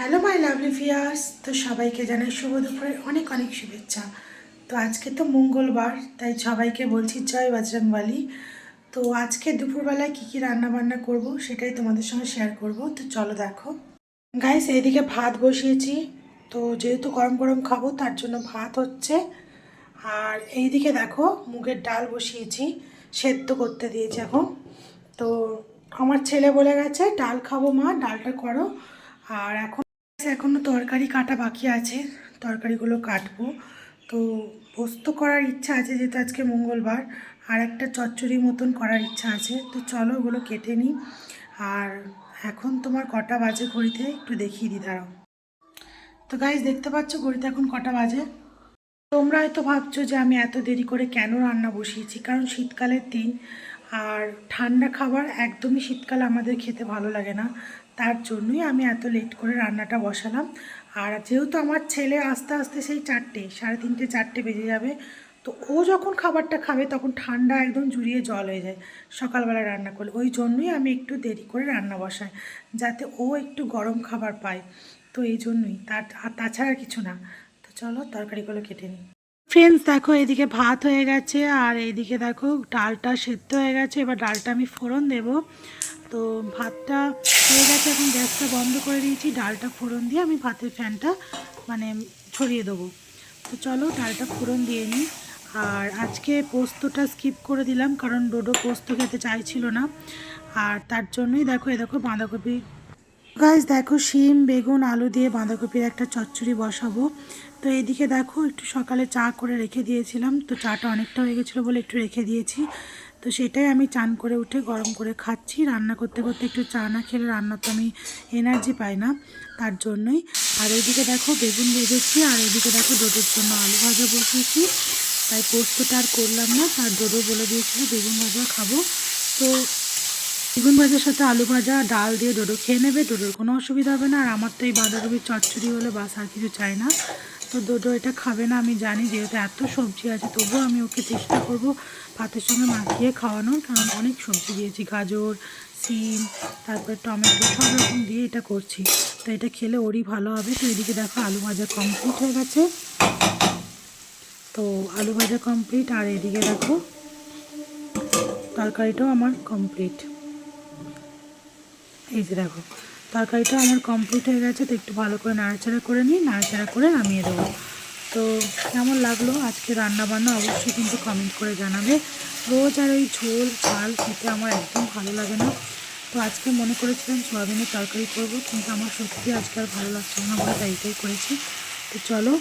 Hello my lovely fierce তো সবাইকে জানাই শুভ দুপুরের অনেক অনেক শুভেচ্ছা। তো আজকে তো মঙ্গলবার, তাই সবাইকে বলছি জয় বজরংবালি। তো আজকে দুপুরবেলায় কী কী রান্না বান্না করব সেটাই তোমাদের সঙ্গে শেয়ার করব। তো চলো দেখো। গাইস এইদিকে ভাত বসিয়েছি। তো যেহেতু গরম গরম খাব, তার জন্য ভাত হচ্ছে। আর এইদিকে দেখো, মুগের ডাল বসিয়েছি, সেদ্ধ করতে দিয়েছি এখন। তো আমার ছেলে বলে গেছে, ডাল খাব মা, ডালটা করো। আর এখন এখনও তরকারি কাটা বাকি আছে। তরকারিগুলো কাটবো। তো পোস্ত করার ইচ্ছা আছে যেহেতু আজকে মঙ্গলবার, আর একটা চচ্চড়ি মতন করার ইচ্ছা আছে। তো চলো ওগুলো কেটে নিই। আর এখন তোমার কটা বাজে ঘড়িতে একটু দেখিয়ে দিই, দাঁড়াও। তো গাইজ দেখতে পাচ্ছ ঘড়িতে এখন কটা বাজে? তোমরা হয়তো ভাবছ যে আমি এত দেরি করে কেন রান্না বসিয়েছি? কারণ শীতকালের দিন আর ঠান্ডা খাবার একদমই শীতকালে আমাদের খেতে ভালো লাগে না। তার জন্যই আমি এত লেট করে রান্নাটা বসালাম। আর যেহেতু আমার ছেলে আস্তে আস্তে সেই চারটে, সাড়ে তিনটে, চারটে বেজে যাবে, তো ও যখন খাবারটা খাবে তখন ঠান্ডা একদম জুড়িয়ে জল হয়ে যায়। সকালবেলা রান্না করলে, ওই জন্যই আমি একটু দেরি করে রান্না বসাই, যাতে ও একটু গরম খাবার পায়। তো এই জন্যই, তার, আর তাছাড়া কিছু না। তো চলো, তরকারিগুলো কেটে নিই। ফ্রেন্ডস দেখো, এদিকে ভাত হয়ে গেছে আর এইদিকে দেখো, ডালটা সেদ্ধ হয়ে গেছে। এবার ডালটা আমি ফোড়ন দেব। তো ভাতটা হয়ে গেছে, এখন গ্যাসটা বন্ধ করে দিয়েছি। ডালটা ফোড়ন দিয়ে আমি ভাতের ফ্যানটা মানে ছড়িয়ে দেবো। তো চলো, ডালটা ফোড়ন দিয়ে নিই। আর আজকে পোস্তটা স্কিপ করে দিলাম, কারণ ডোডো পোস্ত খেতে চাইছিল না। আর তার জন্যই দেখো, এ দেখো বাঁধাকপি গাছ দেখো শিম, বেগুন, আলু দিয়ে বাঁধাকপির একটা চচ্চড়ি বসাবো। তো এদিকে দেখো, একটু সকালে চা করে রেখে দিয়েছিলাম। তো চাটা অনেকটা হয়ে গেছিল বলে একটু রেখে দিয়েছি। তো সেটাই আমি চান করে উঠে গরম করে খাচ্ছি। রান্না করতে করতে একটু চা না খেলে রান্না তো আমি এনার্জি পাই না, তার জন্যই। আর এইদিকে দেখো, বেগুন ভেজেছি আর এইদিকে দেখো ডোডোর জন্য আলু ভাজা বসিয়েছি। তাই পোস্তটা আর করলাম না, তার ডোডো বলে দিয়েছিল, বেগুন ভাজা খাব। তো বেগুন ভাজার সাথে আলু ভাজা, ডাল দিয়ে ডোডো খেয়ে নেবে, ডোডোর কোনো অসুবিধা হবে না। আর আমার তো এই বাঁধাকপির চচ্চড়ি হলে বাস আর কিছু চাই না। তো ডোডো এটা খাবে না, আমি জানি যেহেতু এত সবজি আছে, তবুও আমি ওকে চেষ্টা করব ভাতের সঙ্গে মাখিয়ে খাওয়ানোর। কারণ অনেক সবজি দিয়েছি, গাজর, সিম, তারপরে টমেটো, সব রকম দিয়ে এটা করছি। তো এটা খেলে ওরই ভালো হবে। তো এদিকে দেখো আলু ভাজা কমপ্লিট হয়ে গেছে। তো আলু ভাজা কমপ্লিট আর এদিকে দেখো তরকারিটাও আমার কমপ্লিট এই যে দেখো তরকারিটা আমার কমপ্লিট হয়ে গেছে তো একটু ভালো করে নাড়াচাড়া করে নিই নাড়াচাড়া করে নামিয়ে দেবো। তো কেমন লাগল আজকে রান্না বান্না অবশ্যই কিন্তু কমেন্ট করে জানাবে। রোজ আর ওই ঝোল ঝাল খেতে আমার একদম ভালো লাগে না। তো আজকে মনে করেছিলাম সোয়াবিনের তরকারি করব কিন্তু আমার সত্যি আজকে আর ভালো লাগছে না বলে তাই এটাই করেছি। তো চলো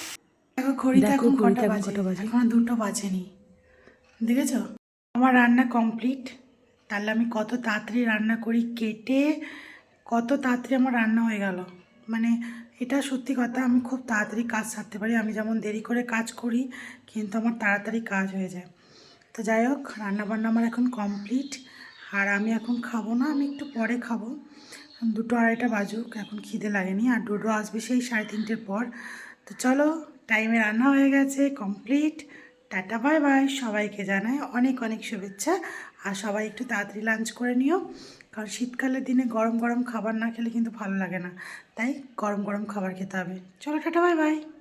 দেখো দেখো এখন কটা বাজে? এখন দুটো বাজেনি। দেখেছ? আমার রান্না কমপ্লিট তাহলে আমি কত তাড়াতাড়ি রান্না করি কেটে কত তাড়াতাড়ি আমার রান্না হয়ে গেল। মানে এটা সত্যি কথা, আমি খুব তাড়াতাড়ি কাজ সারতে পারি। আমি যেমন দেরি করে কাজ করি, কিন্তু আমার তাড়াতাড়ি কাজ হয়ে যায়। তো যাই হোক, রান্নাবান্না আমার এখন কমপ্লিট। আর আমি এখন খাব না, আমি একটু পরে খাব। দুটো আড়াইটা বাজুক, এখন খিদে লাগেনি। আর ডোডো আসবে সেই সাড়ে তিনটের পর। তো চলো টাইমে রান্না হয়ে গেছে, কমপ্লিট। Tata, bye bye. সবাইকে জানাই অনেক অনেক শুভেচ্ছা। আর সবাই একটু তাড়াতাড়ি লাঞ্চ করে নিও। কারণ শীতকালের দিনে গরম গরম খাবার না খেলে কিন্তু ভালো লাগে না। তাই গরম গরম খাবার খেতে হবে। চলো টাটা, বাই বাই।